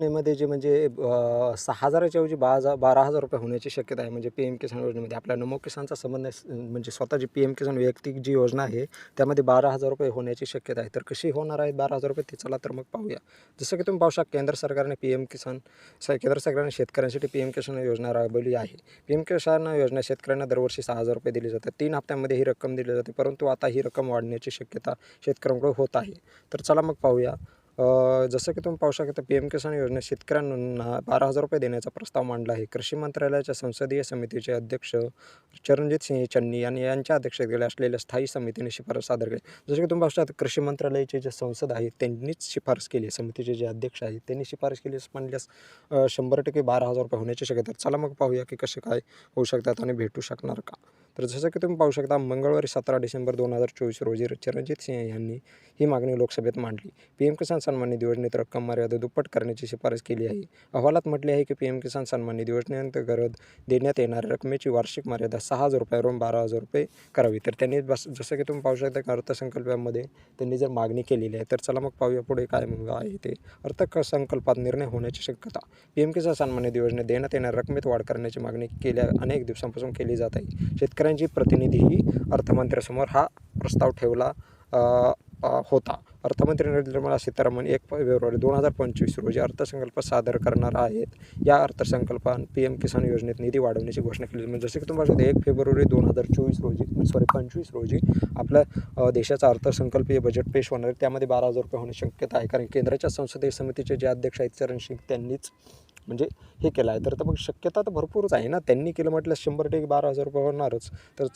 मध्ये जे म्हणजे सहा हजाराच्या ऐवजी बा हजार 12,000 रुपये होण्याची शक्यता आहे. म्हणजे पी-एम किसान योजनेमध्ये आपल्या नमो किसानचा संबंध म्हणजे स्वतःची पी-एम किसान वैयक्तिक जी योजना आहे, त्यामध्ये बारा हजार रुपये होण्याची शक्यता आहे. तर कशी होणार आहेत 12,000 रुपये ते चला तर मग पाहूया. जसं की तुम्ही पाहू शकता केंद्र सरकारने पी-एम किसान स केंद्र सरकारने शेतकऱ्यांसाठी पी-एम किसान योजना राबवली आहे. पी-एम किसान योजना शेतकऱ्यांना दरवर्षी सहा हजार रुपये दिले जातात. 3 हप्त्यांमध्ये ही रक्कम दिली जाते. परंतु आता ही रक्कम वाढण्याची शक्यता शेतकऱ्यांकडे होत आहे. तर चला मग पाहूया. जसं की तुम्ही पाहू शकता पी-एम किसान योजनेत शेतकऱ्यांना बारा हजार रुपये देण्याचा प्रस्ताव मांडला आहे. कृषी मंत्रालयाच्या संसदीय समितीचे अध्यक्ष चरणजित सिंह चन्नी यांनी यांच्या अध्यक्षतेखाली असलेल्या स्थायी समितीने शिफारस सादर केली. जसं की तुम्ही पाहू शकता कृषी मंत्रालयाचे जे संसद आहे त्यांनीच शिफारस केली आहे. समितीचे जे अध्यक्ष आहेत त्यांनी शिफारस केली म्हणल्यास शंभर टक्के बारा हजार रुपये होण्याची शक्यता चला मग पाहूया की कसे काय होऊ शकतात आणि भेटू शकणार का? तर जसं की तुम्ही पाहू शकता मंगळवारी 17 डिसेंबर 2024 रोजी चरणजित सिंह यांनी ही मागणी लोकसभेत मांडली. पी-एम किसान सन्मान निधी योजनेत रक्कम मर्यादा दुप्पट करण्याची शिफारस केली आहे. अहवालात म्हटले आहे की पी-एम किसान सन्मान निधी योजनेअंतर्गत देण्यात येणाऱ्या रकमेची वार्षिक मर्यादा सहा हजार रुपयावरून 12,000 रुपये करावी. तर त्यांनी बस जसं की तुम्ही पाहू शकता की अर्थसंकल्पामध्ये त्यांनी जर मागणी केलेली आहे. तर चला मग पाहूया पुढे काय मग आहे ते. अर्थसंकल्पात निर्णय होण्याची शक्यता. पी-एम किसान सन्मान निधी योजनेत देण्यात येणाऱ्या रकमेत वाढ करण्याची मागणी गेल्या अनेक दिवसांपासून केली जात आहे. शेतकरी शेतकऱ्यांचे प्रतिनिधीही अर्थमंत्र्यासमोर हा प्रस्ताव ठेवला होता. अर्थमंत्री निर्मला सीतारामन एक फेब्रुवारी 2025 रोजी अर्थसंकल्प सादर करणार आहेत. या अर्थसंकल्पात पी-एम किसान योजनेत निधी वाढवण्याची घोषणा केली. म्हणजे जसं की तुम्ही पाहू शकता 1 फेब्रुवारी 2024 रोजी सॉरी 25 रोजी आपल्या देशाचा अर्थसंकल्पीय बजेट पेश होणार आहे. त्यामध्ये बारा हजार रुपये होण्याची शक्यता आहे. कारण केंद्राच्या संसदीय समितीचे जे अध्यक्ष आहेत चरण सिंग त्यांनीच म्हणजे हे केलं आहे. तर मग शक्यता तर भरपूरच आहे ना. त्यांनी केलं म्हटलं शंभर टक्के बारा हजार रुपये होणारच. तर